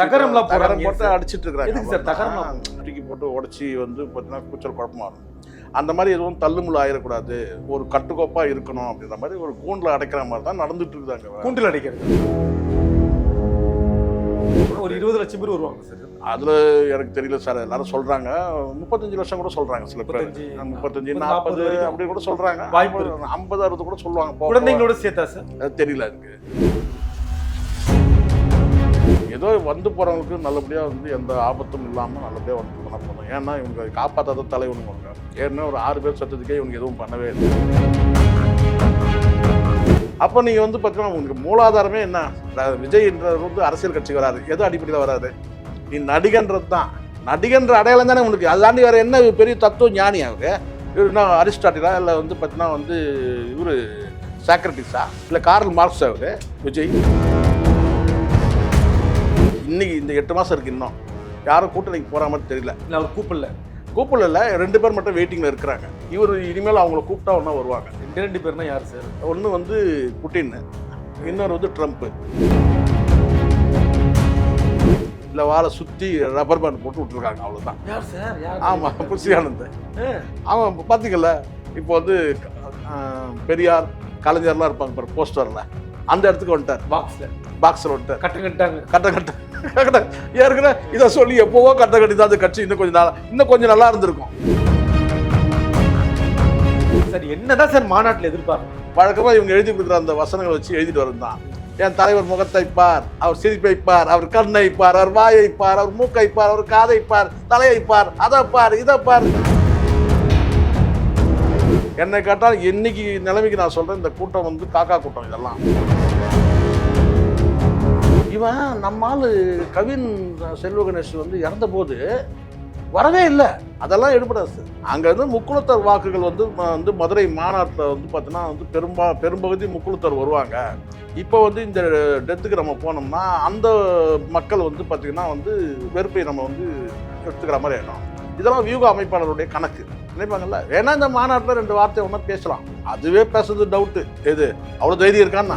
தகரம்லாம் தகரம் போட்டு. அடிச்சிட்டு இருக்காங்க எதுக்கு சார் தகரம்லாம் ஆமா. தூக்கி போட்டு உடச்சி வந்து பார்த்தீங்கன்னா கூச்சல் குழப்பமா இருக்கும். அந்த மாதிரி எதுவும் தள்ளுமுள்ள ஆயிடக்கூடாது ஒரு கட்டுக்கோப்பா இருக்கணும் அப்படின்ற மாதிரி ஒரு கூண்டில் அடைக்கிற மாதிரி தான் நடந்துட்டு இருக்காங்க. கூண்டில் அடிக்கிறது. ஒரு இருபது லட்சம் பேர் வருவாங்க சார். அதுல எனக்கு தெரியல சார். எல்லாரும் சொல்றாங்க. முப்பத்தஞ்சு லட்சம் கூட சொல்றாங்க சில பேர். முப்பத்தஞ்சு, நாற்பது நாற்பது வரைக்கும். அப்படி கூட சொல்றாங்க. ஐம்பது அறுபது கூட சொல்லுவாங்க. குழந்தைங்களோட சேர்த்தா சார்? தெரியல எனக்கு. ஏதோ வந்து போகிறவங்களுக்கு நல்லபடியாக வந்து எந்த ஆபத்தும் இல்லாமல் நல்லபடியாக வந்து பண்ண போதும் ஏன்னா இவங்க காப்பாற்றாத தலைவனுங்க அவங்க. ஏன்னா ஒரு ஆறு பேர் சத்தத்துக்கே இவங்க எதுவும் பண்ணவே இல்லை. அப்போ நீங்கள் வந்து பார்த்தீங்கன்னா உங்களுக்கு மூலாதாரமே என்ன? விஜய்ன்றது விஜய்ன்றவர் வந்து அரசியல் கட்சிக்கு வராது எது அடிப்படையில் வராது நீ நடிகன்றது தான். நடிகன்ற அடையாளம் தானே உனக்கு அதாண்டி வேறு என்ன பெரிய தத்துவ ஞானி அவங்க இவர் என்ன அரிஸ்டாட்டிலா? இல்லை வந்து பார்த்தீங்கன்னா வந்து இவர் சாக்ரட்டிஸா? இல்லை கார்ல் மார்க்ஸ் அவரு விஜய்? இன்னைக்கு இந்த எட்டு மாதம் இருக்கு இன்னும். யாரும் கூட்டணிக்கு போகிற மாதிரி தெரியல. இல்லை அவர் கூப்பிடல. கூப்பிடல ரெண்டு பேர் மட்டும் வெயிட்டிங்கில் இருக்கிறாங்க. இவர் இனிமேல் அவங்கள கூப்பிட்டா ஒன்றா வருவாங்க. ரெண்டு ரெண்டு பேர்னா யார் சார்? ஒன்று வந்து புட்டின் இன்னொரு வந்து ட்ரம்ப்பு இல்லை வாழை சுற்றி ரப்பர் பேண்ட் போட்டு விட்டுருக்காங்க அவ்வளோதான் யார் சார்? ஆமாம் புஷி ஆனந்த் அவன் பார்த்தீங்கல்ல இப்போ வந்து பெரியார் கலைஞர்லாம் இருப்பாங்க பாரு போஸ்டரில் அந்த இடத்துக்கு வந்துட்டார். பாக்ஸ்ல பாக்ஸில் வந்துட்டார். கட்ட கட்டாங்க கட்ட கட்ட ஏற்கனவே இதை சொல்லி எப்போவோ கட்ட கட்டி தான் அந்த கட்சி இன்னும் கொஞ்சம் நாள் இன்னும் கொஞ்சம் நல்லா இருந்திருக்கும். சார் என்னதான் சார் மாநாட்டில் எதிர்பார்க்கணும் வழக்கமாக இவங்க எழுதி கொடுக்குற அந்த வசனங்களை வச்சு எழுதிட்டு வரும் தான். என் தலைவர் முகத்தை பார் அவர் சிரிப்பை பார் அவர் கண்ணை பார் அவர் வாயை பார் அவர் மூக்கை பார் அவர் காதை பார் தலையை பார் அதை பார் இதை பார். என்னை கேட்டால் என்னைக்கு நிலைமைக்கு நான் சொல்கிறேன் இந்த கூட்டம் வந்து காக்கா கூட்டம் இதெல்லாம். இவன் நம்மால் கவின் செல்வ கணேஷ் வந்து இறந்த போது வரவே இல்லை. அதெல்லாம் எடுபடாது. அங்கேருந்து முக்குளத்தர் வாக்குகள் வந்து வந்து மதுரை மாநாட்டில் வந்து பார்த்தீங்கன்னா வந்து பெரும்பா பெரும்பகுதி முக்குளத்தர் வருவாங்க. இப்போ வந்து இந்த டெத்துக்கு நம்ம போனோம்னா அந்த மக்கள் வந்து பார்த்திங்கன்னா வந்து வெறுப்பை நம்ம வந்து எடுத்துக்கிற மாதிரி ஆகிடும் இதெல்லாம் வியூக அமைப்பாளருடைய கணக்கு. நினைப்பாங்கல்ல? வேணா இந்த மாநாட்டில் ரெண்டு வார்த்தை ஒன்றா பேசலாம். அதுவே பேசுறது டவுட்டு எது? அவ்வளோ தைரியம் இருக்கான்னா?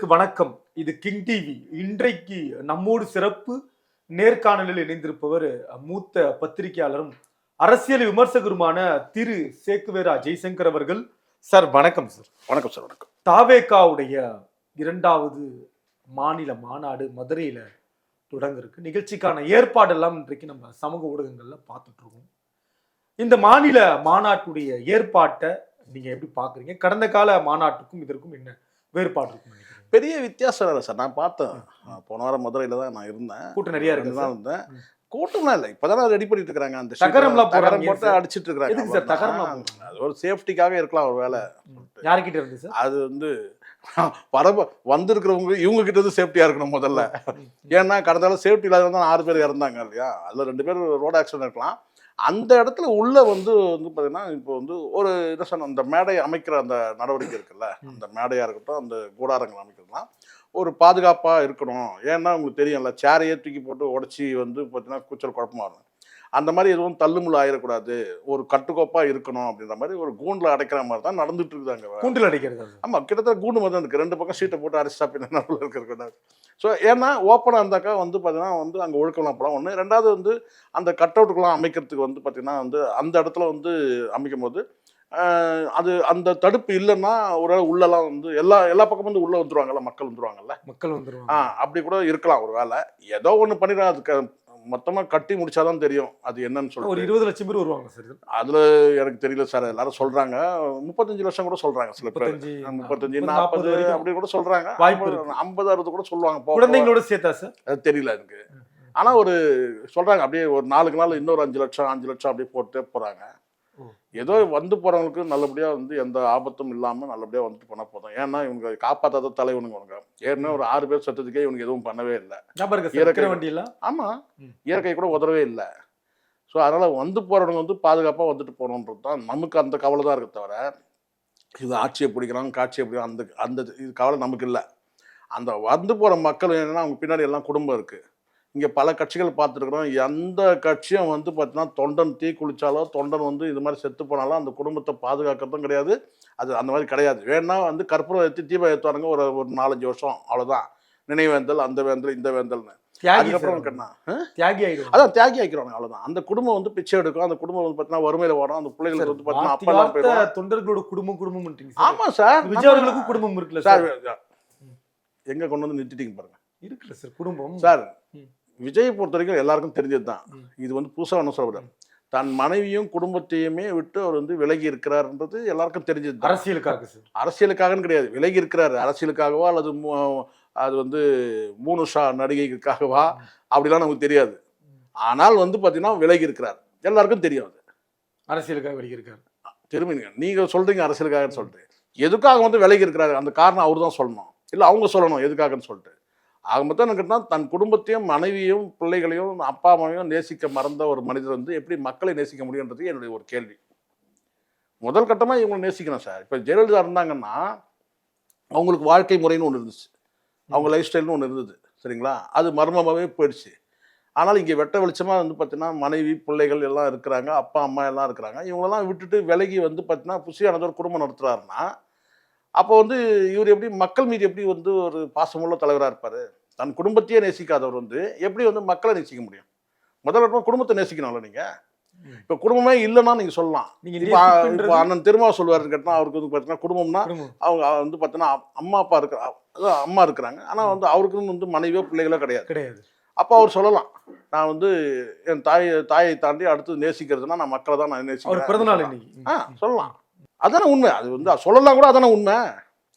வணக்கம். இது கிங் டிவி. இன்றைக்கு நம்மோடு சிறப்பு நேர்காணலில் இணைந்திருப்பவர் மூத்த பத்திரிகையாளரும் அரசியல் விமர்சகருமான திரு. சேக்குவேரா ஜெய்சங்கர் அவர்கள். சார் வணக்கம் சார். வணக்கம் சார் வணக்கம். தாவேகாவுடைய இரண்டாவது மாநில மாநாடு மதுரையில தொடங்க இருக்கு நிகழ்ச்சிக்கான ஏற்பாடெல்லாம் இன்றைக்கு நம்ம சமூக ஊடகங்கள்ல பார்த்துட்டு இருக்கோம் இந்த மாநில மாநாட்டுடைய ஏற்பாட்டை நீங்க எப்படி பாக்குறீங்க கடந்த கால மாநாட்டுக்கும் இதற்கும் என்ன வேறுபாடு இருக்கும் பெரிய வித்தியாசம் இல்லை சார். நான் பார்த்தேன். போன வாரம் மதுரையில் தான் நான் இருந்தேன். கூட்டம் நிறைய இருக்கு. நாள் இருந்தேன். கூட்டம்லாம் இல்லை. இப்போதான் ரெடி பண்ணிட்டு இருக்காங்க அந்த தகரம்லாம் தகரம் போட்டு. அடிச்சிட்டு இருக்காங்க எதுக்கு சார்? தகரம்லாம் அவ்வளவுதான். அது ஒரு சேஃப்டிக்காக இருக்கலாம் ஒரு வேலை. யாருக்கிட்ட இருந்து சார்? அது வந்து பரப வந்திருக்கிறவங்க இவங்க கிட்ட இருந்து சேஃப்டியா இருக்கணும் முதல்ல. ஏன்னா கடந்த காலம் சேஃப்டி இல்லாத தான் ஆறு பேர் இறந்தாங்க இல்லையா? அதுல ரெண்டு பேர் ரோடு ஆக்சிடென்ட் இருக்கலாம். அந்த இடத்துல உள்ள வந்து வந்து பார்த்தீங்கன்னா இப்போ வந்து ஒரு என்ன சொன்ன அந்த மேடை அமைக்கிற அந்த நடவடிக்கை இருக்குல்ல அந்த மேடையா இருக்கட்டும் அந்த கூடாரங்கள் அமைக்கிறதுலாம் ஒரு பாதுகாப்பா இருக்கணும். ஏன்னா உங்களுக்கு தெரியும்ல சேரையே தூக்கி போட்டு உடச்சி வந்து பார்த்தீங்கன்னா கூச்சல் குழப்பமா இருக்கும். அந்த மாதிரி எதுவும் தள்ளுமுள்ள ஆயிடக்கூடாது ஒரு கட்டுக்கோப்பா இருக்கணும் அப்படின்ற மாதிரி ஒரு கூண்டில் அடைக்கிற மாதிரி தான் நடந்துட்டு இருக்குதாங்க கூண்டில் அடிக்கிறது அது. ஆமா கிட்டத்தட்ட கூண்டு மாதிரி இருக்கு. ரெண்டு பக்கம் சீட்டை போட்டு அடிச்சா பின்ன நடுவில் இருக்கிறது ஸோ ஏன்னா ஓப்பனாக இருந்தாக்கா வந்து பார்த்தீங்கன்னா வந்து அங்கே ஒழுக்கலாம் போகலாம் ஒன்று ரெண்டாவது வந்து அந்த கட் அவுட்டுக்கெல்லாம் அமைக்கிறதுக்கு வந்து பார்த்தீங்கன்னா வந்து அந்த இடத்துல வந்து அமைக்கும் போது அது அந்த தடுப்பு இல்லைன்னா ஒரு உள்ளெல்லாம் வந்து எல்லா எல்லா பக்கமும் வந்து உள்ளே வந்துருவாங்கல்ல மக்கள் வந்துருவாங்கல்ல. மக்கள் ஆ வந்துருவாங்க அப்படி கூட இருக்கலாம் ஒரு வேலை ஏதோ ஒன்று பண்ணிடுறேன் அதுக்கு மொத்தமாக கட்டி முடிச்சாதான் தெரியும் அது என்னன்னு ஒரு சொல்லிட்டு. இருபது லட்சம் பேர் வருவாங்க சார் அதுல எனக்கு தெரியல சார் எல்லாரும் சொல்றாங்க. முப்பத்தஞ்சு லட்சம் கூட சொல்றாங்க சில பேர். முப்பத்தஞ்சு நாற்பது அப்படி கூட சொல்றாங்க. வாய்ப்பு ஐம்பது- அறுபது கூட சொல்லுவாங்க. குழந்தைங்களோட சேர்த்தா சார்? அது தெரியல எனக்கு. ஆனா ஒரு சொல்றாங்க அப்படியே ஒரு நாளுக்கு நாள் இன்னொரு அஞ்சு லட்சம் அஞ்சு லட்சம் அப்படியே போட்டு போறாங்க. ஓ. ஏதோ வந்து போறவங்களுக்கு நல்லபடியா வந்து எந்த ஆபத்தும் இல்லாம நல்லபடியா வந்துட்டு போனா போதும். ஏன்னா இவங்க காப்பாத்தாத தலைவனுங்க உனக்கு ஏற்கனவே ஒரு ஆறு பேர் செத்ததுக்கே இவனுக்கு எதுவும் பண்ணவே இல்லை. ஞாபகம் இருக்கா சார்? இறக்க- இருக்கிற வண்டியெல்லாம்? ஆமா. ம். இயற்கை கூட உதறவே இல்லை. ஸோ அதனால வந்து போறவங்க வந்து பாதுகாப்பா வந்துட்டு போகணுன்றது தான் நமக்கு அந்த கவலை தான் இருக்கு தவிர இது ஆட்சியை பிடிக்கிறாங்க காட்சியை பிடிக்கிறாங்க அந்த அந்த இது கவலை நமக்கு இல்லை. அந்த வந்து போற மக்கள் என்னன்னா அவங்க பின்னாடி எல்லாம் குடும்பம் இருக்கு. இங்க பல கட்சிகள் பார்த்துருக்குறோம். எந்த கட்சியும் வந்து பார்த்தீங்கன்னா தொண்டன் தீ குளிச்சாலோ தொண்டன் வந்து இது மாதிரி செத்து போனாலும் அந்த குடும்பத்தை பாதுகாக்கிறதும் கிடையாது. அது அந்த மாதிரி கிடையாது. வேணா வந்து கற்பூரம் ஏற்றி தீபம் ஏற்றுவாருங்க ஒரு ஒரு நாலஞ்சு வருஷம் அவ்வளோதான் நினைவேந்தல் அந்த வேந்தல் இந்த வேந்தல்னு. அதுக்கப்புறம். கண்ணா? தியாகி ஆயிடுவாங்க. அதான் தியாகி ஆக்கிடுவாங்க அவ்வளவுதான். அந்த குடும்பம் வந்து பிச்சை எடுக்கும். அந்த குடும்பம் வந்து பார்த்தீங்கன்னா வறுமையில வரும். அந்த பிள்ளைகளுக்கு வந்து பார்த்தீங்கன்னா அப்பா தொண்டர்களோட குடும்பம் குடும்பம் ஆமா சார். விஜய் அவர்களுக்கும் குடும்பம் இருக்குல்ல சார் எங்க கொண்டு வந்து நிறுத்திட்டீங்க பாருங்க. இருக்குல்ல சார் குடும்பம். சார். விஜய் பொறுத்த வரைக்கும் எல்லாருக்கும் தெரிஞ்சது தான். இது வந்து புதுசா ஒன்றும் சொல்ல தன் மனைவியும் குடும்பத்தையுமே விட்டு அவர் வந்து விலகி இருக்கிறாருன்றது எல்லாருக்கும் தெரிஞ்சது அரசியலுக்காக அரசியலுக்காகன்னு கிடையாது. விலகி இருக்கிறாரு. அரசியலுக்காகவா அல்லது அது வந்து மூணு ஷா நடிகைக்காகவா அப்படிலாம் நமக்கு தெரியாது. ஆனால் வந்து பார்த்தீங்கன்னா விலகி இருக்கிறார். எல்லாருக்கும் தெரியும் அது. அரசியலுக்காக வெடிக்கிறார் திரும்பிங்க. நீங்க சொல்றீங்க அரசியலுக்காகன்னு சொல்லிட்டு. எதுக்காக வந்து விலகி இருக்கிறாரு? அந்த காரணம் அவர் தான் சொல்லணும். இல்லை அவங்க சொல்லணும் எதுக்காகன்னு சொல்லிட்டு. ஆக மொத்தம் என்ன கேட்டா தன் குடும்பத்தையும் மனைவியும் பிள்ளைகளையும் அப்பா அம்மாவையும் நேசிக்க மறந்த ஒரு மனிதர் வந்து எப்படி மக்களை நேசிக்க முடியுன்றது என்னுடைய ஒரு கேள்வி. முதல் கட்டமா இவங்களை நேசிக்கணும் சார். இப்போ ஜெயலலிதா இருந்தாங்கன்னா அவங்களுக்கு வாழ்க்கை முறைன்னு ஒன்று இருந்துச்சு. அவங்க லைஃப் ஸ்டைல்னு ஒன்று இருந்தது சரிங்களா? அது மர்மமாகவே போயிடுச்சு. ஆனால் இங்கே வெட்ட வெளிச்சமாக வந்து பார்த்தீங்கன்னா மனைவி பிள்ளைகள் எல்லாம் இருக்கிறாங்க அப்பா அம்மா எல்லாம் இருக்கிறாங்க. இவங்களெல்லாம் விட்டுட்டு விலகி வந்து பார்த்தீங்கன்னா புசியானதோர் குடும்பம் நடத்துகிறாருன்னா அப்போ வந்து இவர் எப்படி மக்கள் மீது எப்படி வந்து ஒரு பாசமுள்ள தலைவராக இருப்பார்? தன் குடும்பத்தையே நேசிக்காதவர் வந்து எப்படி வந்து மக்களை நேசிக்க முடியும்? முதல்ல குடும்பத்தை நேசிக்கணும்ல நீங்கள். இப்போ குடும்பமே இல்லைன்னா நீங்கள் சொல்லலாம். இப்போ அண்ணன் திரும்ப சொல்லுவாருன்னு கேட்டால் அவருக்கு வந்து பார்த்தீங்கன்னா குடும்பம்னா குடும்பம். அவங்க வந்து பார்த்தீங்கன்னா அம்மா அப்பா இருக்கிற அம்மா இருக்கிறாங்க. ஆனால் வந்து அவருக்குன்னு வந்து மனைவியோ பிள்ளைகளோ கிடையாது. கிடையாது. அப்போ அவர் சொல்லலாம். நான் வந்து என் தாய் தாயை தாண்டி அடுத்து நேசிக்கிறதுனா நான் மக்களை தான் நான் நேசிக்கிறேன். பிறந்தநாள். இன்னைக்கு. ஆ சொல்லலாம். அதானே உண்மை. அது வந்து சொல்லலாம் கூட அதானே உண்மை.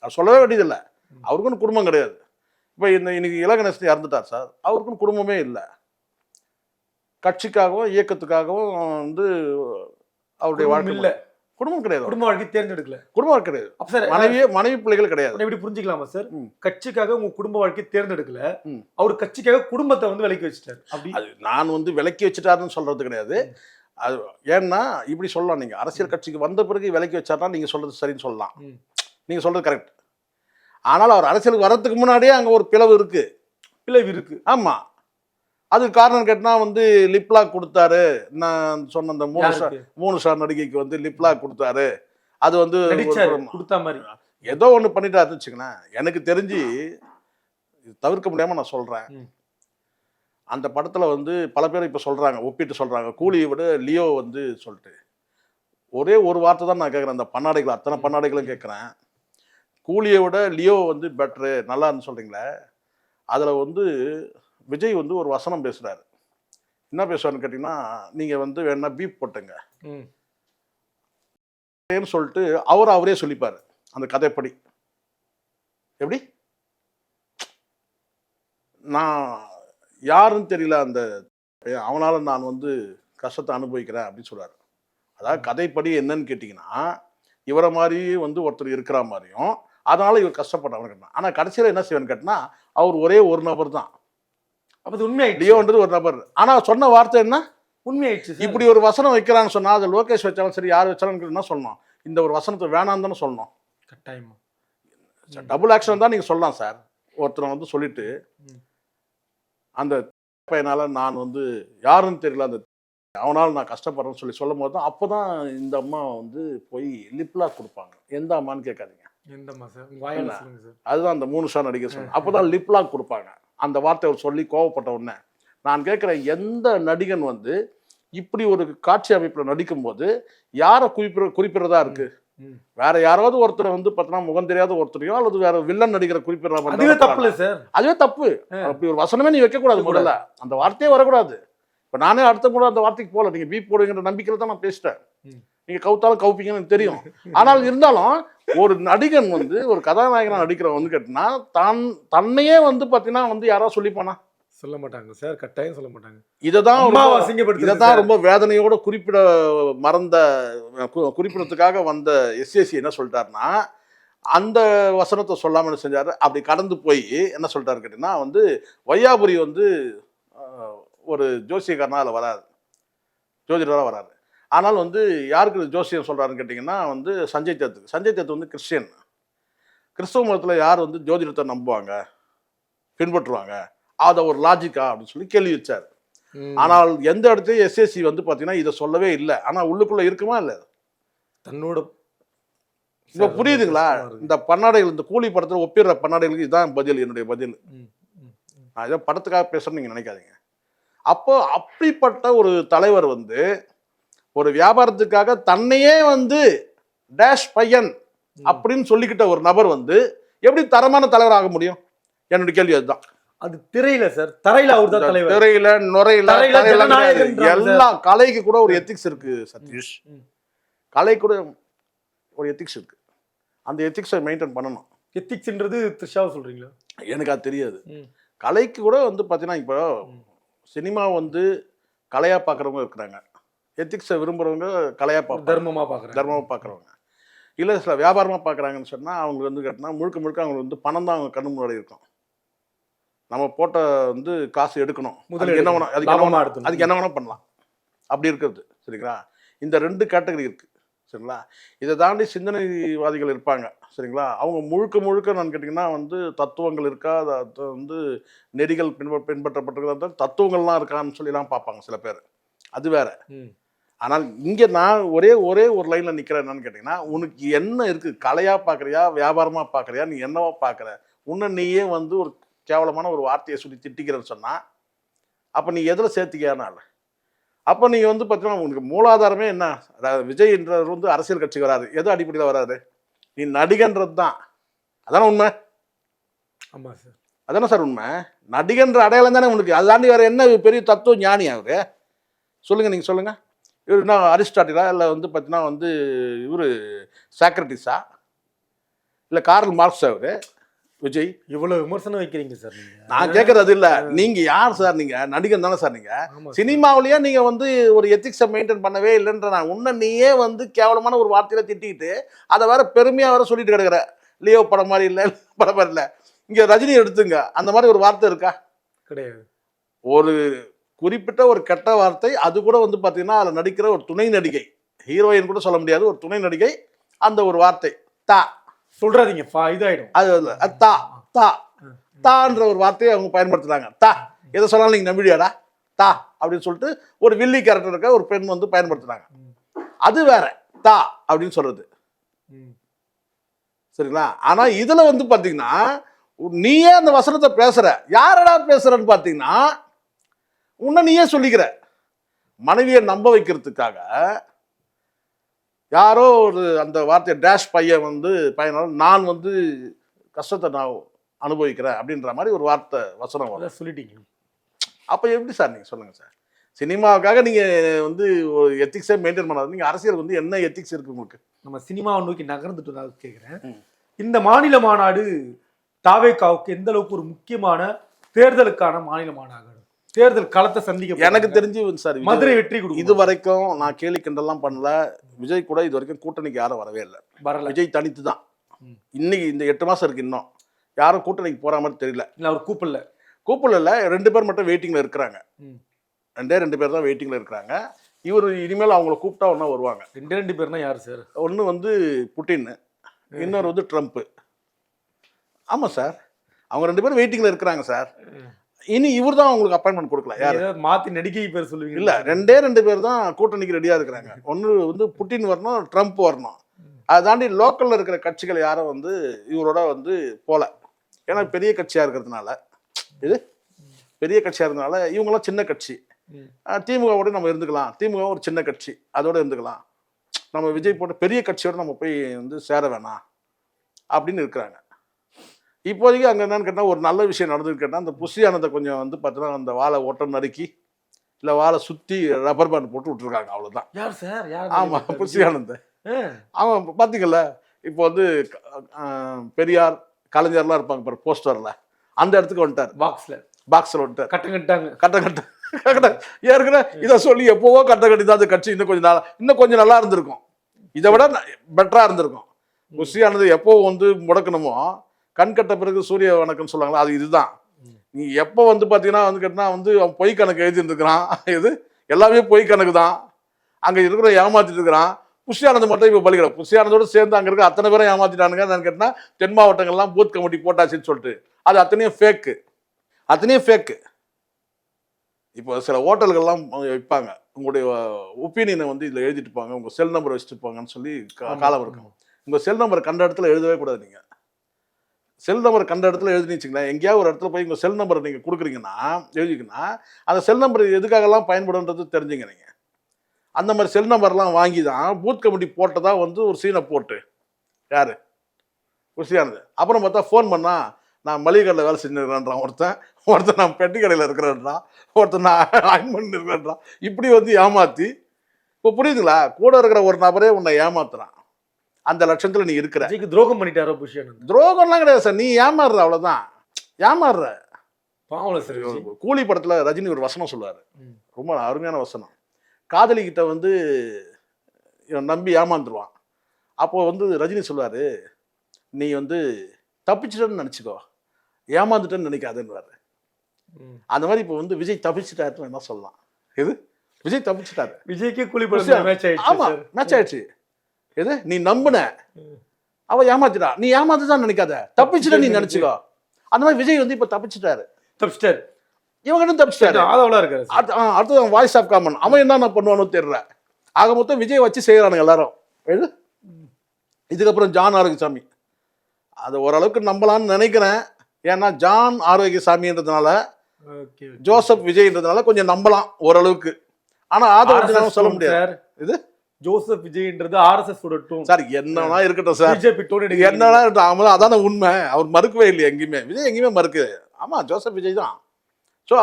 அது சொல்லவே வேண்டியதில்லை. அவருக்குன்னு குடும்பம் கிடையாது. இப்போ இந்த இன்னைக்கு இலகணேசன் இறந்துட்டார் சார். அவருக்குன்னு குடும்பமே இல்லை. கட்சிக்காகவும் இயக்கத்துக்காகவும் வந்து அவருடைய வாழ்க்கை இல்ல. குடும்பம் கிடையாது. குடும்ப வாழ்க்கை தேர்ந்தெடுக்கல. குடும்பம் கிடையாது. அப்ப சார் மனைவியே மனைவி பிள்ளைகள் கிடையாது. எப்படி புரிஞ்சுக்கலாமா சார். கட்சிக்காக உங்க குடும்ப வாழ்க்கையை தேர்ந்தெடுக்கல. அவர் கட்சிக்காக குடும்பத்தை வந்து விலக்கி வச்சுட்டாரு. அப்படி நான் வந்து விலக்கி வச்சுட்டாருன்னு சொல்றது கிடையாது. அது ஏன்னா இப்படி சொல்லலாம் நீங்க. அரசியல் கட்சிக்கு வந்த பிறகு விலக்கி வச்சாருன்னா நீங்க சொல்றது சரின்னு சொல்லலாம். ம். நீங்க சொல்றது கரெக்ட். ஆனால் அவர் அரசியலுக்கு வர்றதுக்கு முன்னாடியே அங்க ஒரு பிளவு இருக்கு. பிளவு இருக்கு. ஆமா. அதுக்கு காரணம் கேட்டா வந்து லிப்லாக் கொடுத்தாரு. நான் சொன்ன அந்த மூணு ஸ்டார்? மூணு ஸ்டார் நடிகைக்கு வந்து லிப்லாக் கொடுத்தாரு. அது வந்து. கொடுத்த மாதிரி. ஏதோ ஒண்ணு பண்ணிட்டாருன்னு வச்சுக்கங்களேன். எனக்கு தெரிஞ்சு இது தவிர்க்க முடியாம நான் சொல்றேன். ம். அந்த படத்துல வந்து பல பேர் இப்ப சொல்றாங்க ஒப்பிட்டு சொல்றாங்க. கூலியை விட லியோ வந்து சொல்லிட்டு. ஒரே ஒரு வார்த்தை தான் நான் கேட்குறேன் அந்த பன்னாடைகள் அத்தனை பன்னாடைகளும் கேட்குறேன் கூலியை விட லியோ வந்து பெட்ரு நல்லா இருந்து சொல்றீங்களே? அதுல வந்து விஜய் வந்து ஒரு வசனம் பேசுறாரு. என்ன பேசுவாருன்னு கேட்டிங்கன்னா நீங்க வந்து வேணா பீப் போட்டுங்க. சொல்லிட்டு அவர் அவரே சொல்லிப்பாரு அந்த கதைப்படி. எப்படி? நான் யாருன்னு தெரியல அந்த. அவனால நான் வந்து கஷ்டத்தை அனுபவிக்கிறேன் அப்படின்னு சொல்றாரு. அதாவது கதைப்படி என்னன்னு கேட்டிங்கன்னா இவரை மாதிரி வந்து ஒருத்தர் இருக்கிற மாதிரியும் அதனால இவர் கஷ்டப்பட்டவன் கேட்டான் ஆனால் கடைசியில் என்ன செய்வேன்னு கேட்டினா அவர் ஒரே ஒரு நபர் தான். அப்ப அது உண்மையாயிடுச்சு. லியோன்றது ஒரு நபர். ஆனால் சொன்ன வார்த்தை என்ன? உண்மையாயிடுச்சு. இப்படி ஒரு வசனம் வைக்கிறான்னு சொன்னா அது லோகேஷ் வச்சாலும் சரி யார் வச்சாலும் என்ன சொல்லணும்? இந்த ஒரு வசனத்தை வேணாம் தானே சொல்லணும். கட்டாயமா. டபுள் ஆக்ஷன் தான் நீங்க சொல்லலாம் சார். ஒருத்தரை வந்து சொல்லிட்டு. அந்த பையனால நான் வந்து யாருன்னு தெரியல அந்த அவனால் நான் கஷ்டப்படுறேன்னு சொல்லி சொல்லும் போது தான் அப்போதான் இந்த அம்மா வந்து போய் லிப்லாக் கொடுப்பாங்க. எந்த அம்மான்னு கேட்காதீங்க. என்ன? சொல்லுங்க சார். அதுதான் அந்த மூணு ஷா நடிகர் சொன்ன அப்போதான் லிப்லாக் கொடுப்பாங்க. அந்த வார்த்தை அவர் சொல்லி கோவப்பட்ட உடனே நான் கேட்குறேன் எந்த நடிகன் வந்து இப்படி ஒரு காட்சி அமைப்பில் நடிக்கும்போது யாரை குறிப்பிட குறிப்பிடுறதா இருக்கு? ம். வேற யாராவது ஒருத்தரை வந்து பார்த்தீங்கன்னா முகம் தெரியாத ஒருத்தரையோ அல்லது வேற வில்லன் நடிகரை குறிப்பிடுற அதுவே தப்பு சார் அதுவே தப்பு. அப்படி ஒரு வசனமே நீ வைக்கக்கூடாது முதல்ல. அந்த வார்த்தையே வரக்கூடாது. இப்போ நானே அடுத்த கூட அந்த வார்த்தைக்கு போகல. நீங்க பீப் போடுங்கிற நம்பிக்கையில தான் நான் பேசிட்டேன். ம். நீங்க கவுத்தாலும் கவுப்பீங்கன்னு தெரியும். ஆனால் இருந்தாலும் ஒரு நடிகன் வந்து ஒரு கதாநாயகனா நடிக்கிறவன் வந்து கேட்டினா தான் தன்னையே வந்து பார்த்தீங்கன்னா வந்து யாராவது சொல்லிப்பானா? சொல்ல மாட்டாங்க சார் கட்டாயம் சொல்ல மாட்டாங்க ரொம்ப- அசிங்கப்படுத்துறது இததான் சார். ரொம்ப வேதனையோட குறிப்பிட மறந்த கு- குறிப்பிடறதுக்காக வந்த எஸ்எஸ்சி என்ன சொல்லிட்டாருன்னா அந்த வசனத்தை சொல்லாம என்ன செஞ்சாரு? அப்படி கடந்து போய் என்ன சொல்லிட்டாரு கேட்டீங்கன்னா வந்து வையாபுரி வந்து ஒரு ஜோசியக்காரனா அதில் வராது ஜோதிடராக வராது ஆனால் வந்து யாருக்கு ஜோசியம் சொல்றாருன்னு கேட்டிங்கன்னா வந்து சஞ்சய் தத்துக்கு. சஞ்சய் தத்து வந்து கிறிஸ்டியன். கிறிஸ்தவ மதத்தில் யார் வந்து ஜோதிடத்தை நம்புவாங்க? பின்பற்றுவாங்க? அதை ஒரு லாஜிக்கா அப்படின்னு சொல்லி கேள்வி வச்சார். ஆனால் எந்த இடத்துலயும் எஸ்எஸ்சி வந்து பாத்தீங்கன்னா இதை சொல்லவே இல்லை. ஆனா உள்ளுக்குள்ள இருக்குமா இல்ல? தன்னோட இப்ப புரியுதுங்களா. இந்த பன்னாடைகள் இந்த கூலி படத்துல ஒப்பிடுற பன்னாடைகளுக்கு இதான் பதில் என்னுடைய பதில். நான் ஏதோ படத்துக்காக பேசுறேன்னு நீங்க நினைக்காதீங்க. அப்போ அப்படிப்பட்ட ஒரு தலைவர் வந்து ஒரு வியாபாரத்துக்காக தன்னையே வந்து டேஷ் பையன் அப்படின்னு சொல்லிக்கிட்ட ஒரு நபர் வந்து எப்படி தரமான தலைவர் ஆக முடியும்? என்னுடைய கேள்வி அதுதான். அது திரையில சார். தரையில அவர் தான் தலைவர். திரையில நுரையில. எல்லா கலைக்கு கூட ஒரு எத்திக்ஸ் இருக்கு சதீஷ். கலை கூட ஒரு எத்திக்ஸ் இருக்கு. அந்த எத்திக்ஸை மெயின்டைன் பண்ணணும். எத்திக்ஸ்ன்றது த்ரிஷாவை சொல்றீங்களா? எனக்கு அது தெரியாது. கலைக்கு கூட வந்து பார்த்தீங்கன்னா இப்போ. சினிமா வந்து கலையாக பார்க்குறவங்க இருக்கிறாங்க. எத்திக்ஸை விரும்புகிறவங்க கலையாக பார்ப்பாங்க தர்மமா பாக்குறேன் தர்மமாக பார்க்குறவங்க இல்லை சில வியாபாரமாக பார்க்குறாங்கன்னு சொன்னால் அவங்க வந்து கேட்டினா முழுக்க முழுக்க அவங்க வந்து பணம் தான் அவங்க கண்ணு முன்னாடி இருக்கும். நம்ம போட்ட வந்து காசு எடுக்கணும். முதல்ல என்ன வேணும் அதுக்கு என்ன வேணும். அதுக்கு என்ன வேணா பண்ணலாம். அப்படி இருக்கிறது. சரிங்களா? இந்த ரெண்டு கேட்டகரி இருக்கு. சரிங்களா? இதை தாண்டி சிந்தனைவாதிகள் இருப்பாங்க. சரிங்களா? அவங்க முழுக்க முழுக்க நான் கேட்டிங்கன்னா வந்து தத்துவங்கள் இருக்கா? வந்து நெறிகள் பின்ப பின்பற்றப்பட்டிருக்கிறத தத்துவங்கள்லாம் இருக்கான்னு சொல்லிலாம் பார்ப்பாங்க சில பேர். அது வேற. ஆனால் இங்கே நான் ஒரே ஒரே ஒரு லைனில் நிற்கிறேன் என்னன்னு கேட்டிங்கன்னா உனக்கு என்ன இருக்குது கலையாக பார்க்குறியா? வியாபாரமாக பார்க்குறியா? நீ என்னவா பார்க்குற? உன்னை நீயே வந்து ஒரு கேவலமான ஒரு வார்த்தையை சொல்லி திட்டிக்கிறேன்னு சொன்னால் அப்போ நீ எதில் சேர்த்திக்கானால அப்போ நீங்கள் வந்து பார்த்தீங்கன்னா உனக்கு மூலாதாரமே என்ன? அதாவது விஜய்ன்றவர் வந்து அரசியல் கட்சிக்கு வராது எது அடிப்படையில் வராது நீ நடிகன்றது தான் அதானே உண்மை? ஆமா சார் அதானே சார் உண்மை? நடிகன்ற அடையாளம் தானே உனக்கு. அதை தாண்டி வேற என்ன பெரிய தத்துவ ஞானி அவரு சொல்லுங்க நீங்க சொல்லுங்க. இவர் என்ன அரிஸ்டாட்டிலா? இல்லை வந்து பார்த்தீங்கன்னா வந்து இவர் சாக்ரட்டிஸா? இல்லை கார்ல் மார்க்ஸ் அவரு விஜய். இவ்வளவு விமர்சனம் வைக்கிறீங்க சார் நான் கேட்கறது இல்ல. நீங்க யார் சார் நீங்க? நடிகன் தானே சார் நீங்க. சினிமாவிலேயே நீங்க வந்து ஒரு எத்திக்ஸை மெயின்டைன் பண்ணவே இல்லைன்ற நான் உன்னை நீயே வந்து கேவலமான ஒரு வார்த்தையில திட்டிக்கிட்டு அதை வேற பெருமையா வேற சொல்லிட்டு கிடக்குற. லியோ படம் மாதிரி இல்லை படம் மாதிரி இல்லை. இங்க ரஜினி எடுத்துங்க. அந்த மாதிரி ஒரு வார்த்தை இருக்கா? கிடையாது. ஒரு குறிப்பிட்ட ஒரு கெட்ட வார்த்தை அது கூட வந்து பார்த்தீங்கன்னா அதில் நடிக்கிற ஒரு துணை நடிகை ஹீரோயின் கூட சொல்ல முடியாது ஒரு துணை நடிகை அந்த ஒரு வார்த்தை. தா. சொல்றாதீங்க ஃபா- இதாயிடும். அது அது, தா தா தான்ற ஒரு வார்த்தையை அவங்க பயன்படுத்துறாங்க. தா எதை சொன்னாலும் நீங்க நம்பிடியாடா தா அப்படின்னு சொல்லிட்டு ஒரு வில்லி கேரக்டர் இருக்க ஒரு பெண் வந்து பயன்படுத்துறாங்க. அது வேற தா அப்படின்னு சொல்றது. சரிங்களா? ஆனா இதுல வந்து பாத்தீங்கன்னா நீயே அந்த வசனத்தை பேசுற. யாரடா பேசுறன்னு பாத்தீங்கன்னா உன்னை நீயே சொல்லிக்கிற. மனைவியை நம்ப வைக்கிறதுக்காக யாரோ ஒரு அந்த வார்த்தையை டேஷ் பையன் வந்து பையனால நான் வந்து கஷ்டத்தை நான் அனுபவிக்கிறேன் அப்படின்ற மாதிரி ஒரு வார்த்தை வசனம் வரும். சொல்லிட்டீங்க. அப்போ எப்படி சார் நீங்கள் சொல்லுங்கள் சார்? சினிமாவுக்காக நீங்கள் வந்து ஒரு எத்திக்ஸே மெயின்டைன் பண்ணாது நீங்கள் அரசியல் வந்து என்ன எத்திக்ஸ் இருக்கு உங்களுக்கு? நம்ம சினிமாவை நோக்கி நகர்ந்துட்டு நான் கேட்குறேன். இந்த மாநில மாநாடு தாவேக்காவுக்கு எந்த அளவுக்கு ஒரு முக்கியமான தேர்தலுக்கான மாநில மாநாடு? தேர்தல் களத்தை சந்திக்க எனக்கு. தெரிஞ்சு சார் மதுரை வெற்றி கொடுக்கும் இது வரைக்கும் நான் கேலி கிண்டல்லாம் பண்ணல. விஜய் கூட இது வரைக்கும் கூட்டணிக்கு யாரும் வரவே இல்லை. வரல. விஜய் தனித்து தான். இன்னைக்கு இந்த எட்டு மாசம் இருக்கு இன்னும். யாரும் கூட்டணிக்கு போற மாதிரி தெரியல. இல்ல அவர் கூப்பிடல. கூப்பிடல ரெண்டு பேர் மட்டும் வெயிட்டிங்ல இருக்கிறாங்க. ரெண்டே ரெண்டு பேர் தான் வெயிட்டிங்ல இருக்கிறாங்க. இவர் இனிமேல் அவங்கள கூப்பிட்டா ஒன்றா வருவாங்க. ரெண்டு ரெண்டு பேர்னா யாரு சார்? ஒன்று வந்து புட்டின் இன்னொரு வந்து ட்ரம்ப் ஆமாம் சார். அவங்க ரெண்டு பேரும் வெயிட்டிங்ல இருக்கிறாங்க சார். இனி இவர் தான் அவங்களுக்கு அப்பாயின்மெண்ட் கொடுக்கல யார்? மாத்தி நடிகை பேர் சொல்லுவீங்க. இல்ல ரெண்டே ரெண்டு பேர் தான் கூட்டணிக்கு ரெடியா இருக்கிறாங்க. ஒன்று வந்து புட்டின் வரணும் ட்ரம்ப் வரணும். அதை தாண்டி லோக்கல்ல இருக்கிற கட்சிகள் யாரும் வந்து இவரோட வந்து போல. ஏன்னா பெரிய கட்சியா இருக்கிறதுனால. இது? பெரிய கட்சியா இருந்தனால இவங்கெல்லாம் சின்ன கட்சி. திமுகவோட நம்ம இருந்துக்கலாம். திமுக ஒரு சின்ன கட்சி. அதோட இருந்துக்கலாம். நம்ம விஜய் போட்ட பெரிய கட்சியோட நம்ம போய் வந்து சேர வேணாம். அப்படின்னு இருக்கிறாங்க. இப்போதைக்கு அங்கே என்னன்னு கேட்டால் ஒரு நல்ல விஷயம் கேட்டால் அந்த புசியானதை கொஞ்சம் வந்து பார்த்தீங்கன்னா அந்த வாழை ஓட்டம் நறுக்கி இல்லை வாழை சுற்றி ரப்பர் பேண்ட் போட்டு விட்டுருக்காங்க அவ்வளோதான் யார் சார் யார் ஆமாம் புசியானந்த ஆ. அவன் பார்த்தீங்கல்ல இப்போ வந்து பெரியார் கலைஞர்லாம் இருப்பாங்க பாரு போஸ்டரில். அந்த இடத்துக்கு வந்துட்டார். பாக்ஸ்ல பாக்ஸில் விட்டு கட்டம் கட்டாங்க கட்ட கட்ட கட்ட ஏற்கனவே இதை சொல்லி எப்போவோ கட்ட கட்டி தான் அந்த கட்சி இன்னும் கொஞ்சம் நாள் இன்னும் கொஞ்சம் நல்லா இருந்திருக்கும். இதை விட பெட்டராக இருந்திருக்கும். குஷியானது எப்போ வந்து முடக்கணுமோ கண் கட்ட பிறகு சூரிய வணக்கம்னு சொல்லுவாங்களா? அது இதுதான். நீ எப்போ வந்து பார்த்தீங்கன்னா வந்து கேட்டினா வந்து அவன் பொய் கணக்கு எழுதிருந்துக்கிறான் இது எல்லாமே பொய் கணக்கு தான் அங்கே இருக்கிற ஏமாத்திட்டு இருக்கிறான். புஷியானது மட்டும் இப்போ பலிக்கிறான் புஷியானதோடு சேர்ந்து அங்கே இருக்க அத்தனை பேரும் ஏமாத்திட்டானுங்க. நான் கேட்டினா தென் மாவட்டங்கள்லாம் பூத் கமிட்டி போட்டாச்சுன்னு சொல்லிட்டு. அது அத்தனையும் ஃபேக்கு அத்தனையும் ஃபேக்கு இப்போ சில ஹோட்டல்கள்லாம் வைப்பாங்க. உங்களுடைய ஒப்பீனியனை வந்து இதில் எழுதிட்டு போங்க உங்கள் செல் நம்பர் வச்சுட்டு போங்கன்னு சொல்லி காலம் இருக்கும். உங்கள் செல் நம்பர் கண்ட இடத்துல எழுதவே கூடாது நீங்கள் செல் நம்பர் கண்ட இடத்துல எழுதினீச்சிங்களேன் எங்கேயாவது ஒரு இடத்துல போய் உங்கள் செல் நம்பரை நீங்கள் கொடுக்குறீங்கன்னா எழுதிங்கன்னா அந்த செல் நம்பர் எதுக்காகலாம் பயன்படுன்றது தெரிஞ்சுங்க நீங்கள் அந்த மாதிரி செல் நம்பர்லாம் வாங்கி தான் பூத் கமிட்டி போட்டதாக வந்து ஒரு சீனை போட்டு. யார்? குஷியானது அப்புறம் பார்த்தா ஃபோன் பண்ணால் நான் மளிகை கடையில் வேலை செஞ்சுருக்கிறேன்றான் ஒருத்தன். ஒருத்தன் நான் பெட்டி கடையில் இருக்கிறேன்றான். ஒருத்தன் நான் அயன் பண்ணி இருக்கிறேன்றான் இப்படி வந்து ஏமாற்றி இப்போ புரியுதுங்களா? கூட இருக்கிற ஒரு நபரே உன்னை ஏமாத்துறான். அந்த லட்சத்தில் நீ இருக்கிற. துரோகம் பண்ணிட்டாரோ புஷியானந்த் துரோகம்லாம் கிடையாது சார். நீ ஏமாறுற அவ்வளோதான் ஏமாறுற. பாவல சார். கூலி படத்தில் ரஜினி ஒரு வசனம் சொல்லுவார். ரொம்ப அருமையான வசனம். காதலிக்கிட்ட வந்து நம்பி ஏமாந்துருவான். அப்போ வந்து ரஜினி சொல்லுவார் நீ வந்து தப்பிச்சிட்டேன்னு நினச்சிக்கோ. ஏமாந்துட்டேன்னு நினைக்காதுன்னுவார். ம். அந்த மாதிரி இப்போ வந்து விஜய் தப்பிச்சிட்டாருன்னு என்ன சொல்லலாம். எது? விஜய் தப்பிச்சிட்டாரு. விஜய்க்கே கூலி படம். மேட்ச் ஆயிடுச்சு ஆமா சார். மேட்ச் ஆயிடுச்சு. எது? நீ நம்புன. அவ ஏமாத்திட்டா. நீ ஏமாத்துதான் நினைக்காத. தப்பிச்சிட்ட நீ நினைச்சுக்கோ. அந்த மாதிரி விஜய் வந்து இப்ப தப்பிச்சிட்டாரு. தப்பிச்சிட்டாரு. இவங்க தப்பிச்சிட்டாரு. ஆதவலா இருக்காரு அடுத்தது வாய்ஸ் ஆஃப் காமன் அவன் என்னென்ன பண்ணுவானோ தெரியல. ஆக மொத்தம் விஜய் வச்சு செய்யறானுங்க எல்லாரும். எது? இதுக்கப்புறம் ஜான் ஆரோக்கியசாமி. அது ஓரளவுக்கு நம்பலாம்னு நினைக்கிறேன். ஏன்னா ஜான் ஆரோக்கியசாமின்றதுனால ஜோசப் விஜய்ன்றதுனால கொஞ்சம் நம்பலாம் ஓரளவுக்கு. ஆனா ஆதரவு சொல்ல முடியாது. இது? ஜோசப் விஜய்ன்றது ஆர்எஸ்எஸ் டோன் சார் என்னன்னா இருக்கட்டும் சார். பிஜேபி டோன் என்னன்னா இருக்கட்டும், அதான உண்மை. அவர் மறுக்கவே இல்லை எங்கேயுமே. விஜய் எங்கேயுமே மறுக்கு ஆமா ஜோசப் விஜய் தான். So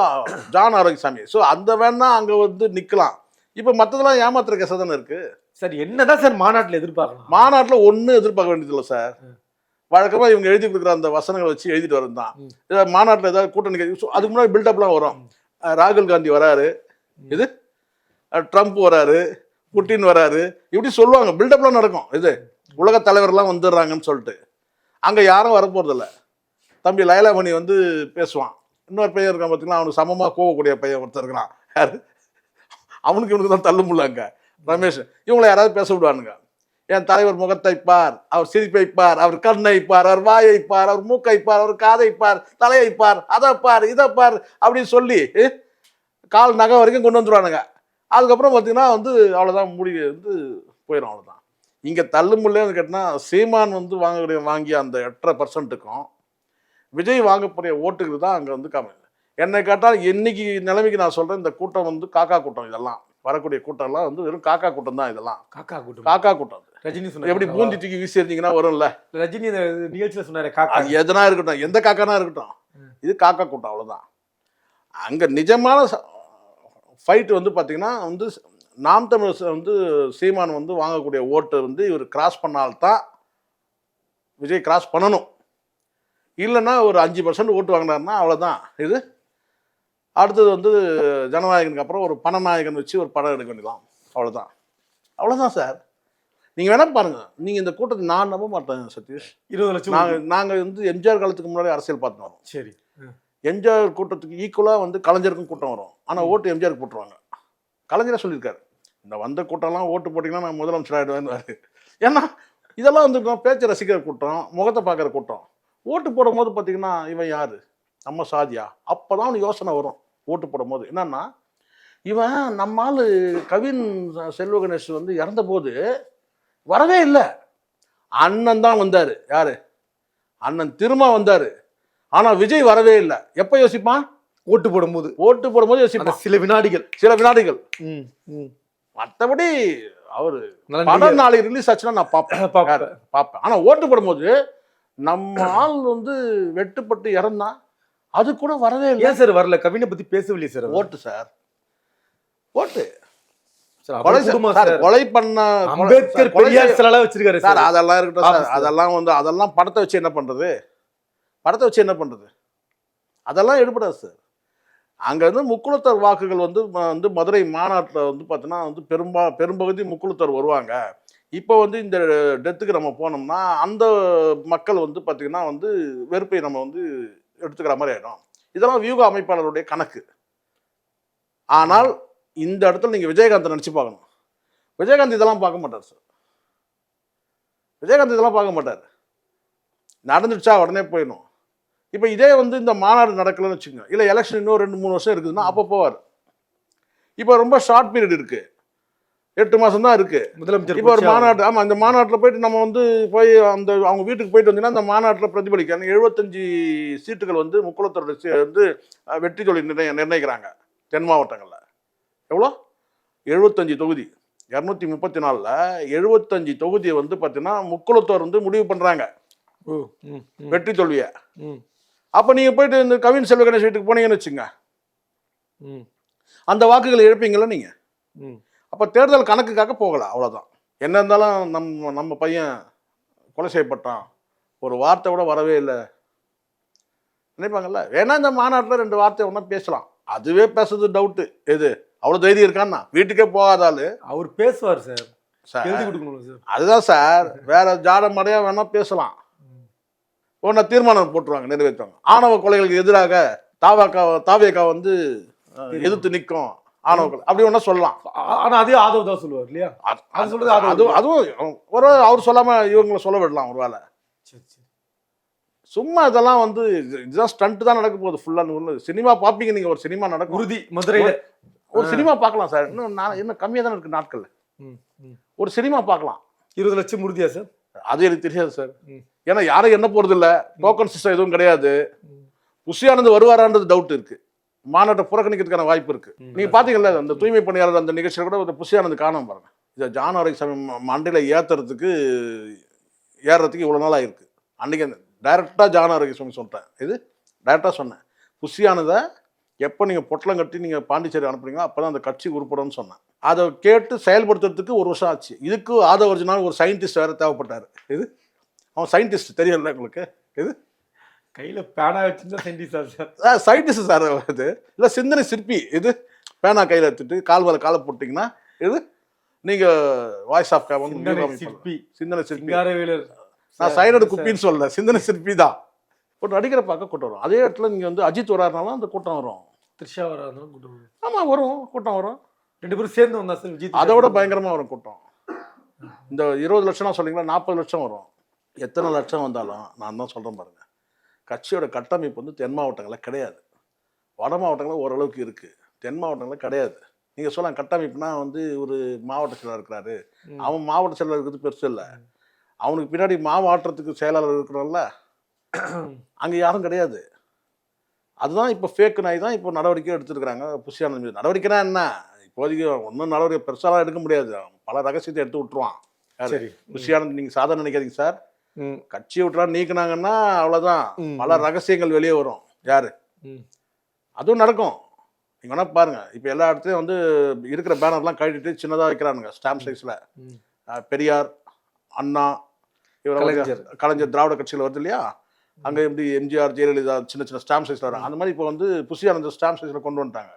John Arokiasamy. ஸோ அந்த வேணா அங்க வந்து நிக்கலாம். இப்போ மற்றதெல்லாம் ஏமாத்துற கேஸாக தானே இருக்கு? சார் என்னதான் சார் மாநாட்டுல எதிர்பார்க்கலாம் மாநாட்டில் ஒன்றும் எதிர்பார்க்க வேண்டியதில்லை சார். வழக்கமா இவங்க எழுதி கொடுக்குற அந்த வசனங்களை வச்சு எழுதிட்டு வரும் தான். மாநாட்டில் ஏதாவது கூட்டணி so அதுக்கு முன்னாடி பில்டப்லாம் வரும். ராகுல் காந்தி வராரு. இது? ட்ரம்ப் வராரு. புட்டின் வராரு இப்படி சொல்லுவாங்க. பில்டப்லாம் நடக்கும். இது உலக தலைவர்லாம் வந்துடுறாங்கன்னு சொல்லிட்டு. அங்கே யாரும் வரப்போறதில்ல. தம்பி லயலாமணி வந்து பேசுவான். இன்னொரு பையன் இருக்கான் பார்த்தீங்களா அவனுக்கு சமமாக கோவக்கூடிய பையன் ஒருத்தர் இருக்கிறான். யாரு? அவனுக்கு இவனுக்கு தான் தள்ளு அங்கே. ரமேஷ் இவங்களை யாராவது பேச விடுவானுங்க. என் தலைவர் முகத்தை பார் அவர் சிரிப்பை பார் அவர் கண்ணை பார் அவர் வாயை பார் அவர் மூக்கை பார் அவர் காதை பார் தலையை பார் அதை பார் இதை பார் அப்படின்னு சொல்லி கால் நகை வரைக்கும் கொண்டு வந்துருவானுங்க. அதுக்கப்புறம் பார்த்தீங்கன்னா வந்து அவ்வளோதான் முடி வந்து போயிடும் அவ்வளோதான் இங்கே தள்ளுமுள்ளேன்னு கேட்டால் சீமான் வந்து வாங்கக்கூடிய வாங்கிய அந்த எட்டரை பர்சன்ட்டுக்கும் விஜய் வாங்கக்கூடிய ஓட்டுக்கு தான் அங்கே வந்து கம்மி என்னை கேட்டால் இன்னைக்கு நிலைமைக்கு நான் சொல்கிறேன் இந்த கூட்டம் வந்து காக்கா கூட்டம் இதெல்லாம். வரக்கூடிய கூட்டம்லாம் வந்து வெறும் காக்கா கூட்டம் தான் இதெல்லாம். காக்கா கூட்டம். காக்கா கூட்டம். ரஜினி சொன்னாரு. எப்படி பூந்தி தூக்கி வீசி எறிஞ்சிங்கன்னா வரும்ல. ரஜினி நிகழ்ச்சியில சொன்னாரு காக்கா. அது எதனா இருக்கட்டும் எந்த காக்கானா இருக்கட்டும். இது காக்கா கூட்டம் அவ்வளவுதான். அங்க நிஜமான ஃபைட் வந்து பாத்தீங்கன்னா வந்து நாம் தமிழ் வந்து சீமான் வந்து வாங்கக்கூடிய ஓட்டு வந்து இவர் கிராஸ் பண்ணால்தான் விஜய் கிராஸ் பண்ணணும். இல்லைன்னா ஒரு அஞ்சு பர்சன்ட் ஓட்டு வாங்கினாருன்னா அவ்வளோதான் இது? அடுத்தது வந்து ஜனநாயகனுக்கு அப்புறம் ஒரு பணநாயகன் வச்சு ஒரு படம் எடுக்க வேண்டியதான் அவ்வளோதான் அவ்வளோதான் சார். நீங்கள் வேணா பாருங்க. நீங்கள் இந்த கூட்டத்தை நான் நம்ப மாட்டேன் சதீஷ். இருபது லட்சம் நாங்கள் நாங்கள் வந்து எம்ஜிஆர் காலத்துக்கு முன்னாடி அரசியல் பார்த்து வரோம். சரி. எம்ஜிஆர் கூட்டத்துக்கு ஈக்குவலாக வந்து கலைஞருக்கும் கூட்டம் வரும். ஆனால் ஓட்டு எம்ஜிஆருக்கு போட்டுருவாங்க. கலைஞரே சொல்லியிருக்காரு. இந்த வந்த கூட்டம்லாம் ஓட்டு போட்டிங்கன்னா நான் முதலமைச்சர் ஆகிடுவேன்னு ஏன்னா இதெல்லாம் வந்து பேச்சை ரசிக்கிற கூட்டம் முகத்தை பார்க்குற கூட்டம். ஓட்டு போடும்போது பார்த்தீங்கன்னா இவன் யார்? நம்ம சாதியா? அப்போ தான் யோசனை வரும். ஓட்டு போடும்போது. என்னன்னா இவன் நம்ம ஆளு கவின் செல்வ கணேஷ் வந்து இறந்தபோது வரவே இல்லை. அண்ணன் தான் வந்தார். யாரு? அண்ணன் திரும்ப வந்தார். ஆனால் விஜய் வரவே இல்லை. எப்போ யோசிப்பான்? ஓட்டு போடும்போது. ஓட்டு போடும்போது யோசிப்பான். சில வினாடிகள். சில வினாடிகள். மற்றபடி அவரு படம். நாளைக்கு ரிலீஸ் ஆச்சுன்னா நான் பார்ப்பேன் பார்ப்பேன். யாரு? பார்ப்பேன் ஆனா ஓட்டு போடும்போது நம்ம ஆள் வந்து வெட்டுப்பட்டு இறந்தான் அது கூட வரவே இல்லை. ஏன் சார் வரல? கவினை பத்தி பேசவில்லையே சார்? ஓட்டு சார் ஓட்டு. கொலை பண்ண அம்பேத்கர் கொலை வச்சிருக்காரு சார் அதெல்லாம் இருக்கட்டும் சார். அதெல்லாம் வந்து அதெல்லாம் படத்தை வச்சு என்ன பண்றது? படத்தை வச்சு என்ன பண்ணுறது அதெல்லாம் எடுபடாது சார். அங்கேருந்து முக்குளத்தர் வாக்குகள் வந்து வந்து மதுரை மாநாட்டில் வந்து பார்த்தீங்கன்னா வந்து பெரும்பா பெரும்பகுதி முக்குளத்தர் வருவாங்க. இப்போ வந்து இந்த டெத்துக்கு நம்ம போனோம்னா அந்த மக்கள் வந்து பார்த்திங்கன்னா வந்து வெறுப்பை நம்ம வந்து எடுத்துக்கிற மாதிரி ஆகிடும் இதெல்லாம் வியூக அமைப்பாளருடைய கணக்கு. ஆனால் இந்த இடத்துல நீங்கள் விஜயகாந்த் நினச்சி பார்க்கணும். விஜயகாந்த் இதெல்லாம் பார்க்க மாட்டார் சார். விஜயகாந்த் இதெல்லாம் பார்க்க மாட்டார். நடந்துடுச்சா உடனே போயிடணும். இப்போ இதே வந்து இந்த மாநாடு நடக்கலன்னு வச்சுக்கோங்க. இல்லை எலெக்ஷன் இன்னும் ரெண்டு மூணு வருஷம் இருக்குதுன்னா அப்போ போவார். இப்போ ரொம்ப ஷார்ட் பீரியட் இருக்கு. எட்டு மாதம் தான் இருக்கு. முதலமைச்சர் இப்போ ஒரு மாநாட்டு ஆமாம் அந்த மாநாட்டில் போயிட்டு நம்ம வந்து போய் அந்த அவங்க வீட்டுக்கு போயிட்டு வந்தீங்கன்னா அந்த மாநாட்டில் பிரதிபலிக்க எழுபத்தஞ்சு சீட்டுகள் வந்து முக்குளத்தோட வந்து வெற்றி தொழில் நிர்ணய நிர்ணயிக்கிறாங்க தென் மாவட்டங்களில். எவ்வளோ? எழுபத்தஞ்சு தொகுதி. இரநூத்தி முப்பத்தி நாலில் எழுபத்தஞ்சு தொகுதியை வந்து பார்த்தீங்கன்னா முக்குளத்தோர் வந்து முடிவு பண்ணுறாங்க வெற்றி தோல்வியை. அப்போ நீங்கள் போயிட்டு இந்த கவின் செல்வ கணேஷ் வீட்டுக்கு போனீங்கன்னு வச்சுங்க. ம், அந்த வாக்குகளை இழப்பீங்களா நீங்கள் ம். அப்போ தேர்தல் கணக்குக்காக போகலாம் அவ்வளோதான் என்ன இருந்தாலும் நம்ம நம்ம பையன் கொலை செய்யப்பட்டான். ஒரு வார்த்தை கூட வரவே இல்லை. நினைப்பாங்கல்ல? வேணா இந்த மாநாட்டில் ரெண்டு வார்த்தை ஒன்றா பேசலாம். அதுவே பேசுறது டவுட்டு எது? அவ்வளோ தைரியம் இருக்கான்னா? வீட்டுக்கே போகாத ஆளு. அவர் பேசுவார் சார். சார் அதுதான் சார். வேற ஜாட மடையா வேணா பேசலாம். ஒன்றா தீர்மானம் போட்டுருவாங்க நிறைவேற்றுவாங்க. ஆணவ கொலைகளுக்கு எதிராக தாவாக்கா தாவேக்கா வந்து எதிர்த்து நிற்கும் ஆணவ கொலை. அப்படி ஒன்றா சொல்லலாம். ஆ- ஆனா அதே ஆதவ் தான் சொல்லுவார் இல்லையா? அது- சொல்றது அது அது அதுவும் ஒரு அவர் சொல்லாம இவங்களை சொல்ல விடலாம் ஒரு வேலை சும்மா இதெல்லாம் வந்து இது- இதுதான் ஸ்டண்ட் தான் நடக்க போகுது ஃபுல்லாக சினிமா பார்ப்பீங்க நீங்க ஒரு சினிமா நடக்கும். உறுதி மதுரையில. ஒரு சினிமா பார்க்கலாம் சார். இன்னும் நான் இன்னும் கம்மியாக தானே இருக்கு நாட்கள் ம், ம். ஒரு சினிமா பார்க்கலாம் இருபது லட்சம் உறுதியா சார்? அது எனக்கு தெரியாது சார். ஏன்னா யாரும் என்ன போறது இல்ல டோக்கன் சிஸ்டம் எதுவும் கிடையாது. புஷியானந்து வருவாரான்றது டவுட் இருக்கு. மாநாட்டை புறக்கணிக்கிறதுக்கான வாய்ப்பு இருக்கு. நீங்க பாத்தீங்கல்ல அந்த தூய்மை பணியாளர் அந்த நிகழ்ச்சியில கூட ஒரு புஷியானந்து காணாம பாருங்க. இதை ஜான் ஆரோக்கியசாமி ம- மண்டையில ஏத்துறதுக்கு ஏறுறதுக்கு இவ்வளவு நாள் ஆயிருக்கு. அன்னைக்கு ஜான் ஆரோக்கியசாமி சொல்லிட்டேன். இது டைரக்டா சொன்னேன். புஷியானதை எப்போ நீங்கள் பொட்டலம் கட்டி நீங்கள் பாண்டிச்சேரி அனுப்புறீங்களோ அப்போ தான் அந்த கட்சி உருப்படும்னு சொன்னேன். அதை கேட்டு செயல்படுத்துறதுக்கு ஒரு வருஷம் ஆச்சு. இதுக்கு ஆதவ ஒரிஜினல் ஒரு சயின்டிஸ்ட் வேறு தேவைப்பட்டார். இது அவன் சயின்டிஸ்ட் தெரியல உங்களுக்கு? இது கையில பேனா வச்சிருந்தா சென்டிஸா சார்? சயின்டிஸ்ட் சார் இது. இல்லை சிந்தனை சிற்பி. இது பேனா கையில் எடுத்துட்டு கால் மேலே காலை போட்டிங்கன்னா இது நீங்கள் வாய்ஸ் ஆஃப் சிந்தனை சிற்பி. சிந்தனை சிற்பி. நான் சைனடு குப்பின்னு சொல்லல. சிந்தனை சிற்பி தான். ஒரு நடிகரை பார்க்க கூட்டம் வரும். அதே இடத்துல நீங்கள் வந்து அஜித் வராருனாலும் அந்த கூட்டம் வரும். த்ரிஷா வராதுனால கூட்டம் வரும். ஆமாம் வரும் கூட்டம் வரும். ரெண்டு பேரும் சேர்ந்து வந்தா சார் விஜய் அதை விட பயங்கரமாக வரும் கூட்டம். இந்த இருபது லட்சம்னா சொன்னீங்களா நாற்பது லட்சம் வரும். எத்தனை லட்சம் வந்தாலும் நான் தான் சொல்கிறேன் பாருங்க. கட்சியோட கட்டமைப்பு வந்து தென் மாவட்டங்களில் கிடையாது. வட மாவட்டங்களில் ஓரளவுக்கு இருக்குது தென் மாவட்டங்களில் கிடையாது. நீங்கள் சொல்லலாம் கட்டமைப்புனா வந்து ஒரு மாவட்ட செயலர் இருக்கிறாரு. ம். அவன் மாவட்ட செயலர் இருக்கிறது பெருசு இல்லை. அவனுக்கு பின்னாடி மாவட்டத்துக்கு செயலாளர் இருக்கிறோம்ல அங்கே யாரும் கிடையாது. அதுதான் இப்போ ஃபேக் நாய் தான் இப்போ நடவடிக்கை எடுத்துருக்காங்க புஷியான மீது. நடவடிக்கைனா என்ன? இப்போதைக்கு ஒன்றும் நடவடிக்கை பெருசாலாம் எடுக்க முடியாது. பல ரகசியத்தை எடுத்து விட்டுருவான்? சரி. புஷியானந்த் நீங்கள் சாதாரண நினைக்காதீங்க சார். கட்சியை விட்டுறா நீக்குனாங்கன்னா அவ்வளோதான் பல ரகசியங்கள் வெளியே வரும். யாரு. அதுவும் நடக்கும். நீங்கள் வேணா பாருங்க. இப்போ எல்லா இடத்துலையும் வந்து இருக்கிற பேனர்லாம் கழட்டிட்டு சின்னதாக வைக்கிறானுங்க. ஸ்டாம்ப் சைஸில். பெரியார் அண்ணா இவர். கலைஞர் திராவிட கட்சியில் வருது இல்லையா? அங்கே எப்படி எம்ஜிஆர் ஜெயலலிதா சின்ன சின்ன ஸ்டாம்ப் சைஸில் வராங்க. அந்த மாதிரி இப்போ வந்து புஷியானந்த ஸ்டாம்ப் சைஸில் கொண்டு வந்துட்டாங்க.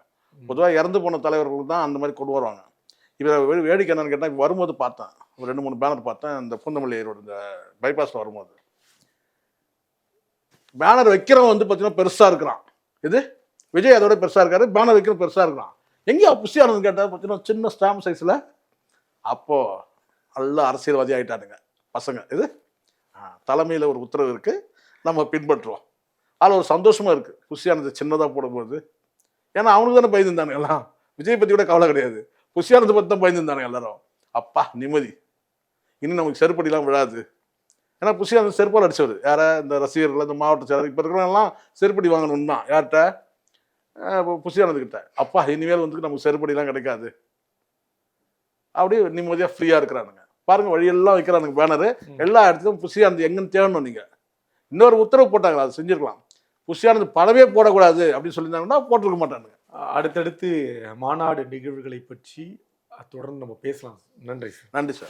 பொதுவாக இறந்து போன தலைவர்கள் தான் அந்த மாதிரி கொண்டு வருவாங்க. வே வேடிக்கை என்னன்னு கேட்டால் இப்போ வரும்போது பார்த்தேன். ஒரு ரெண்டு மூணு பேனர் பார்த்தேன். இந்த பூந்தமல்லி ரோடு இந்த பைபாஸில் வரும்போது. பேனர் வைக்கிறவன் வந்து பார்த்தீங்கன்னா பெருசாக இருக்கிறான். இது விஜய் அதோட பெருசாக இருக்காரு. பேனர் வைக்கிற பெருசாக இருக்கிறான். எங்கேயா புஷியானந்த் கேட்டால் பார்த்தீங்கன்னா சின்ன ஸ்டாம்ப் சைஸில் அப்போது நல்ல அரசியல்வாதி ஆயிட்டானுங்க. பசங்க. இது தலைமையில் ஒரு உத்தரவு இருக்குது நம்ம பின்பற்றுவோம் அதில் ஒரு சந்தோஷமாக இருக்குது புஷியானது சின்னதாக போடும்போது. ஏன்னா அவனுக்கு தானே பயந்துருந்தானுங்க எல்லாம். விஜய் பற்றி கூட கவலை கிடையாது. புஷியானதை பற்றி தான் பயந்துருந்தானுங்க எல்லாரும். அப்பா நிம்மதி. இனி நமக்கு செருப்படிலாம் விழாது. ஏன்னா புஷியானது செருப்பால் அடிச்சவர். யார? இந்த ரசிகர்கள் இந்த மாவட்ட செயலர் இப்போ இருக்கிறவங்கலாம் செருப்படி வாங்கணும் தான். யார்கிட்ட? புஷியானதுக்கிட்ட அப்பா இனிமேல் வந்து நமக்கு செருப்படிலாம் கிடைக்காது. அப்படியே நிம்மதியாக ஃப்ரீயாக இருக்கிறானுங்க. பாருங்க வழியெல்லாம் வைக்கிறானுங்க பேனரு எல்லா இடத்துலையும் புஷியானது எங்கன்னு தேடணும் நீங்கள் இன்னொரு உத்தரவு போட்டாங்க அதை செஞ்சிருக்கலாம். புஷியானது படவே போடக்கூடாது அப்படின்னு சொல்லியிருந்தாங்கன்னா போட்டிருக்க மாட்டானுங்க. அடுத்தடுத்து மாநாடு நிகழ்வுகளை பற்றி தொடர்ந்து நம்ம பேசலாம். நன்றி சார். நன்றி சார்.